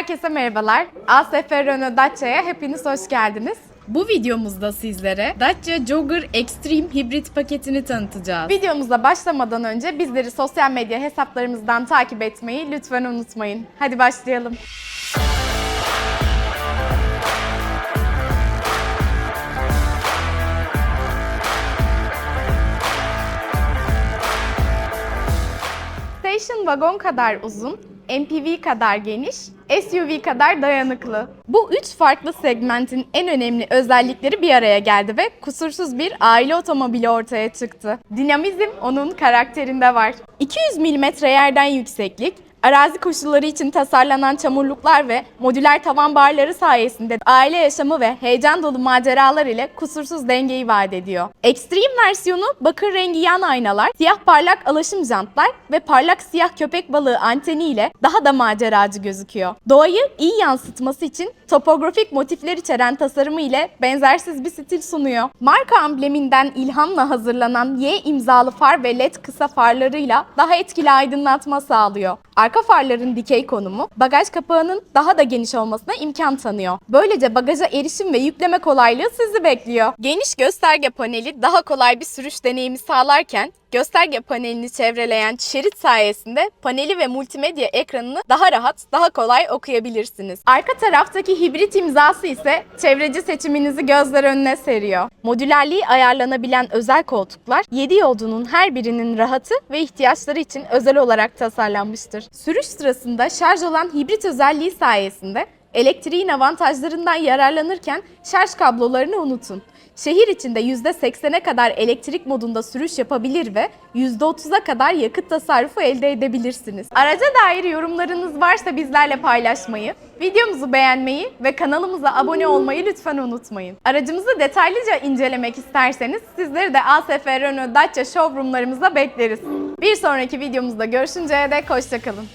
Herkese merhabalar. ASF Renault Dacia'ya hepiniz hoş geldiniz. Bu videomuzda sizlere Dacia Jogger Extreme hibrit paketini tanıtacağız. Videomuza başlamadan önce bizleri sosyal medya hesaplarımızdan takip etmeyi lütfen unutmayın. Hadi başlayalım. Station wagon kadar uzun, MPV kadar geniş, SUV kadar dayanıklı. Bu üç farklı segmentin en önemli özellikleri bir araya geldi ve kusursuz bir aile otomobili ortaya çıktı. Dinamizm onun karakterinde var. 200 mm yerden yükseklik, Arazi koşulları için tasarlanan çamurluklar ve modüler tavan barları sayesinde aile yaşamı ve heyecan dolu maceralar ile kusursuz dengeyi vaat ediyor. Extreme versiyonu bakır rengi yan aynalar, siyah parlak alaşım jantlar ve parlak siyah köpek balığı anteni ile daha da maceracı gözüküyor. Doğayı iyi yansıtması için topografik motifler içeren tasarımı ile benzersiz bir stil sunuyor. Marka ambleminden ilhamla hazırlanan Y imzalı far ve led kısa farlarıyla daha etkili aydınlatma sağlıyor. Arka farların dikey konumu bagaj kapağının daha da geniş olmasına imkan tanıyor. Böylece bagaja erişim ve yükleme kolaylığı sizi bekliyor. Geniş gösterge paneli daha kolay bir sürüş deneyimi sağlarken gösterge panelini çevreleyen şerit sayesinde paneli ve multimedya ekranını daha rahat, daha kolay okuyabilirsiniz. Arka taraftaki hibrit imzası ise çevreci seçiminizi gözler önüne seriyor. Modülerliği ayarlanabilen özel koltuklar 7 yolcunun her birinin rahatı ve ihtiyaçları için özel olarak tasarlanmıştır. Sürüş sırasında şarj olan hibrit özelliği sayesinde elektriğin avantajlarından yararlanırken şarj kablolarını unutun. Şehir içinde %80'e kadar elektrik modunda sürüş yapabilir ve %30'a kadar yakıt tasarrufu elde edebilirsiniz. Araca dair yorumlarınız varsa bizlerle paylaşmayı, videomuzu beğenmeyi ve kanalımıza abone olmayı lütfen unutmayın. Aracımızı detaylıca incelemek isterseniz sizleri de ASF Renault Dacia showroomlarımıza bekleriz. Bir sonraki videomuzda görüşünceye dek hoşçakalın.